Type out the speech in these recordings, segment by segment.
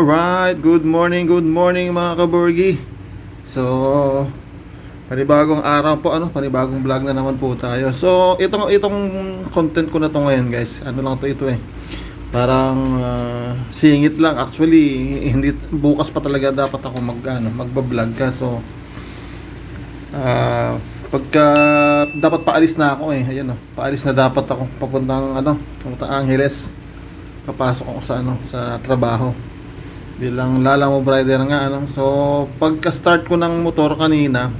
Alright, good morning, good morning mga kaborgi. So, panibagong araw po, ano, panibagong vlog na naman po tayo. So, itong itong content ko na to ngayon, guys. Ano lang to ito eh. Parang ah, singit lang actually hindi bukas pa talaga dapat ako mag ano, magba-vlog ka. So, ah pagka dapat paalis na ako eh. Ayun oh, paalis na dapat ako papuntang ano, papunta Angeles. Papasok ako sa ano, sa trabaho bilang lala mo rider nga ano? So pagka start ko ng motor kanina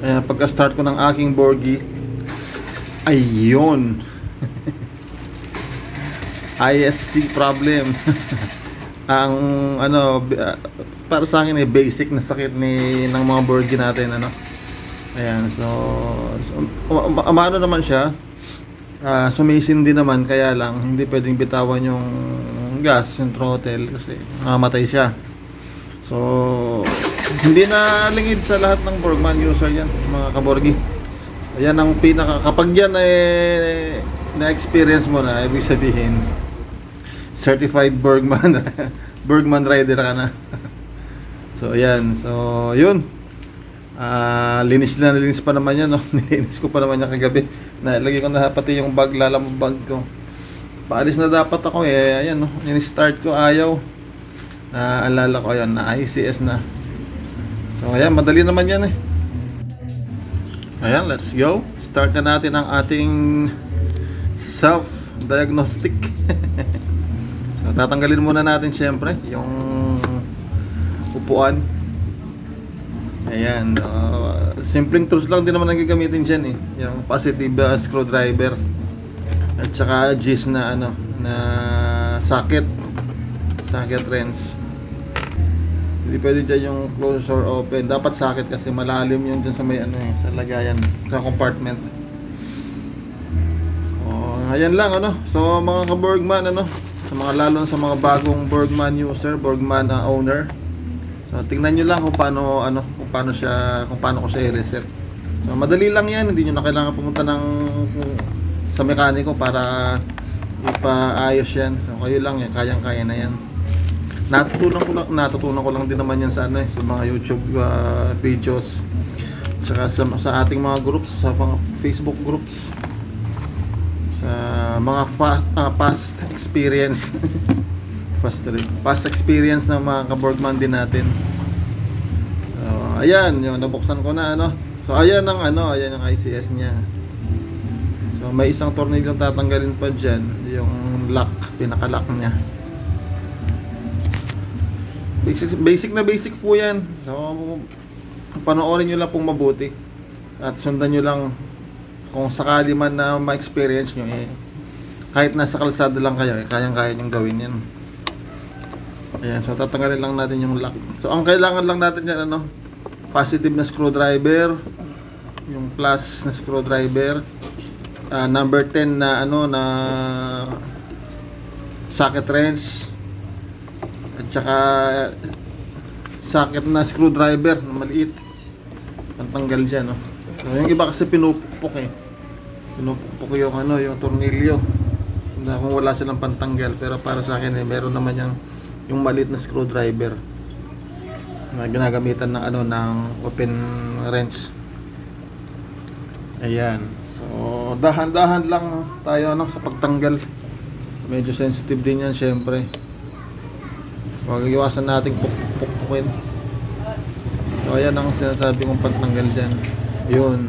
eh, pagka start ko ng aking Borgi ayun. ISC problem. Ang ano ah, para sa akin eh basic na sakit ni ng mga Borgi natin ano? Ayan so, so um, um, ano naman siya? Ah, sumisin din naman kaya lang hindi pwedeng bitawan yung gas, yung throttle kasi mamatay siya. So, hindi na lingid sa lahat ng Borgman user yan, mga kaborgi. Ayan ang pinaka kapag yan eh na-experience mo na, ibig sabihin certified Bergman Bergman rider ka na. so, ayan. So, yun. Ah, linis na linis pa naman yan, no? Nilinis ko pa naman yan kagabi. Nalagay ko na pati yung bag, lalamog bag ko. Paalis na dapat ako eh. Ayan, no? In-start ko, ayaw. Naalala ko, ayan, na ICS na. So, ayan, madali naman yan eh. Ayan, let's go. Start na natin ang ating self-diagnostic. so, tatanggalin muna natin syempre yung upuan. Ayan, uh, simpleng tools lang din naman ang gagamitin dyan eh. Yung positive uh, screwdriver. At saka gis na ano, na socket. Socket wrench. Hindi pwede dyan yung close or open. Dapat socket kasi malalim yun dyan sa may ano eh, sa lagayan, sa compartment. Oh, ayan lang ano. So mga ka-Borgman ano, sa mga lalo sa mga bagong Borgman user, Borgman uh, owner. So tingnan niyo lang kung paano ano, kung paano siya, kung paano ko siya i-reset. So madali lang 'yan, hindi niyo na kailangan pumunta ng sa mekaniko para ipaayos 'yan. So kayo lang 'yan, kayang-kaya na 'yan. Natutunan ko lang, natutunan ko lang din naman 'yan sa ano eh, sa mga YouTube uh, videos. Tsaka sa, sa ating mga groups, sa mga Facebook groups. Sa mga fast, uh, past experience. fast. Past experience ng mga kaborgman din natin. So, ayan, yung nabuksan ko na ano. So, ayan ang ano, ayan ang ICS niya. So, may isang tornilyo tatanggalin pa dyan. Yung lock, pinaka-lock niya. Basic, basic na basic po yan. So, panoorin nyo lang pong mabuti. At sundan nyo lang kung sakali man na ma-experience nyo eh. Kahit nasa kalsada lang kayo, eh, kayang-kaya nyo gawin yan. Ayan, so tatanggalin lang natin yung lock. So ang kailangan lang natin yan ano, positive na screwdriver, yung plus na screwdriver, ah, number 10 na ano na socket wrench at saka socket na screwdriver na maliit. Pantanggal diyan, no. So yung iba kasi pinupukpok eh. Pinupukpok yung ano, yung tornilyo. Na kung wala silang pantanggal pero para sa akin eh meron naman yung yung maliit na screwdriver na ginagamitan ng ano ng open wrench. Ayan. So dahan-dahan lang tayo ano sa pagtanggal. Medyo sensitive din 'yan syempre. Huwag iwasan nating pukpukin. So ayan ang sinasabi kong pagtanggal diyan. 'Yun.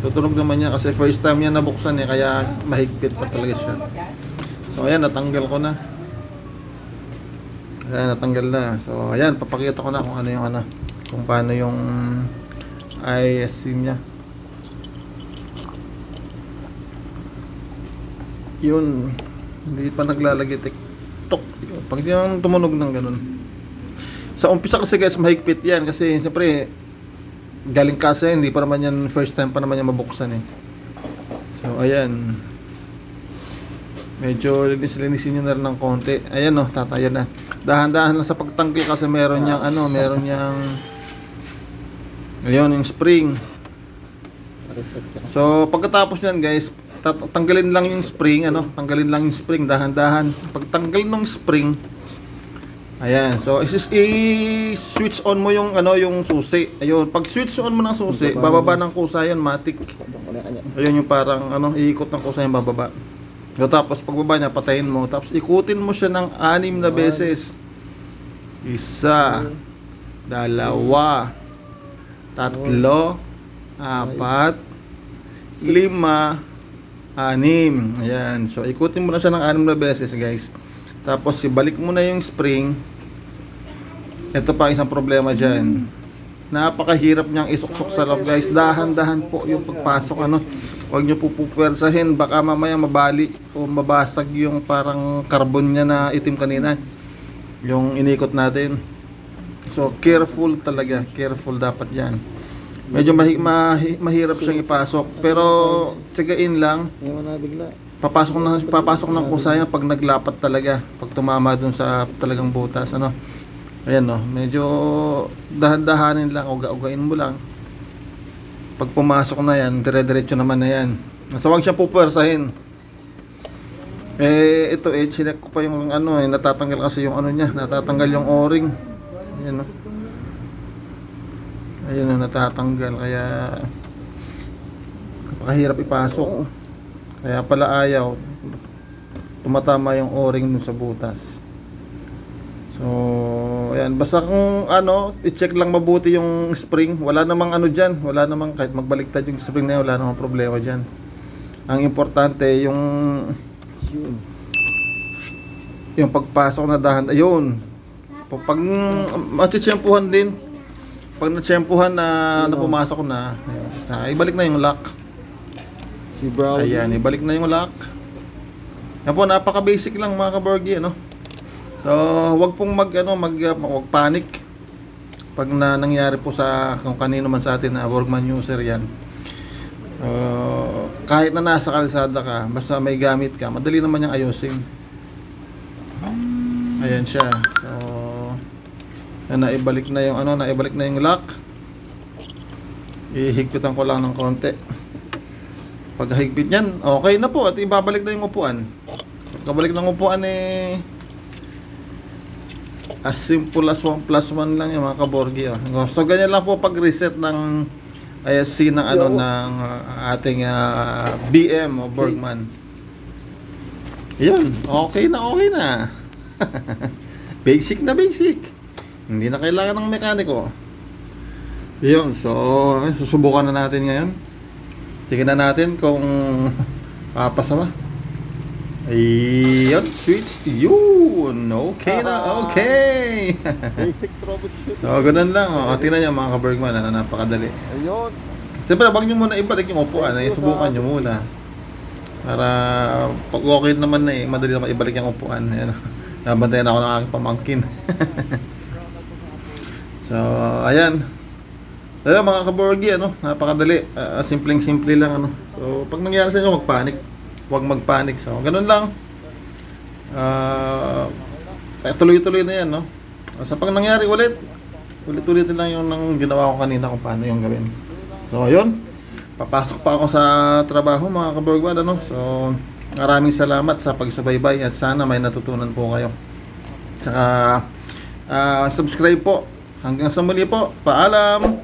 Tutunog naman niya kasi first time niya nabuksan eh kaya mahigpit pa talaga siya. So ayan natanggal ko na. Ayan, natanggal na. So, ayan, papakita ko na kung ano yung ano, kung paano yung ISC niya. Yun, hindi pa naglalagay tiktok. Pag yung tumunog ng ganun. Sa umpisa kasi guys, mahigpit yan kasi siyempre galing kasi hindi pa naman yan first time pa naman yan mabuksan eh. So, ayan. Medyo linis-linisin nyo na rin ng konti. Ayan no, tatayo na. Dahan-dahan lang sa pagtanggal kasi meron niyang ano, meron niyang Ayun, yung spring. So, pagkatapos yan guys, tanggalin lang yung spring, ano, tanggalin lang yung spring, dahan-dahan. Pagtanggal ng spring, Ayan, so isis i-switch on mo yung ano yung susi. Ayun, pag switch on mo ng susi, bababa ng kusa yan, matik. Ayun yung parang ano, iikot ng kusa yung bababa. So, tapos pagbaba niya, patayin mo. Tapos ikutin mo siya ng anim na beses. Isa, dalawa, tatlo, apat, lima, anim. Ayan. So, ikutin mo na siya ng anim na beses, guys. Tapos, ibalik mo na yung spring. Ito pa isang problema dyan. Napakahirap niyang isuksok sa loob, guys. Dahan-dahan po yung pagpasok. Ano, huwag niyo po pupwersahin. Baka mamaya mabali o mabasag yung parang carbon niya na itim kanina. Yung inikot natin. So, careful talaga. Careful dapat yan. Medyo mahi- mahi- mahirap siyang ipasok. Pero, tsagain lang. Na bigla. Papasok na papasok ng kusaya pag naglapat talaga. Pag tumama dun sa talagang butas. Ano. Ayan no. Medyo dahan-dahanin lang. Uga-ugain mo lang. Pag pumasok na yan, dire-diretso naman na yan. So, huwag siya pupwersahin. Eh, ito eh, sinek ko pa yung ano eh, natatanggal kasi yung ano niya, natatanggal yung o-ring. Ayan no. Ayun na natatanggal kaya napakahirap ipasok. Kaya pala ayaw tumatama yung o-ring sa butas. So, ayan, basta kung ano, i-check lang mabuti yung spring. Wala namang ano diyan, wala namang kahit magbaliktad yung spring na yun, wala namang problema diyan. Ang importante yung Yun. yung pagpasok na dahan ayun pag matitsyempuhan din pag natsyempuhan na na pumasok na ayun, sa- ibalik na yung lock Si Brown. ayan ibalik na yung lock yan po napaka basic lang mga kaborgi ano so wag pong mag ano mag uh, wag panic pag na nangyari po sa kung kanino man sa atin na Workman user yan Uh, kahit na nasa kalsada ka, basta may gamit ka, madali naman yung ayusin. Ayan siya. So, yan, naibalik na yung ano, naibalik na yung lock. Ihigpitan ko lang ng konti. Pag higpit niyan, okay na po at ibabalik na yung upuan. Pagkabalik ng upuan eh as simple as 1 plus 1 lang yung mga kaborgi. Oh. So, ganyan lang po pag-reset ng ISC ng ano ng uh, ating uh, BM o Bergman. Yun, okay na okay na. basic na basic. Hindi na kailangan ng mekaniko. Yun, so susubukan na natin ngayon. Tingnan na natin kung papasa ba. Ayun, switch. Yun, okay na, okay. Basic troubleshooting. so, ganun lang. O, tingnan niyo mga ka-Bergman, ano, napakadali. Ayun. Siyempre, wag nyo muna ibalik yung upuan. Ay, subukan nyo muna. Para pag okay naman na eh, madali naman ibalik yung upuan. Ayan. Nabantayan ako ng aking pamangkin. So, ayan. Ayan mga kaborgi, ano, napakadali. Ah, simpleng-simple lang, ano. So, pag nangyari sa inyo, magpanik. Huwag magpanik. So, ganun lang. Eh, tuloy-tuloy na yan, no. Sa pag nangyari ulit, ulit-ulit lang yung nang ginawa ko kanina kung paano yung gawin. So, ayun. Papasok pa ako sa trabaho mga kaborgwan, ano. So, maraming salamat sa pagsubaybay at sana may natutunan po kayo. Tsaka, ah, subscribe po. Hanggang sa muli po. Paalam!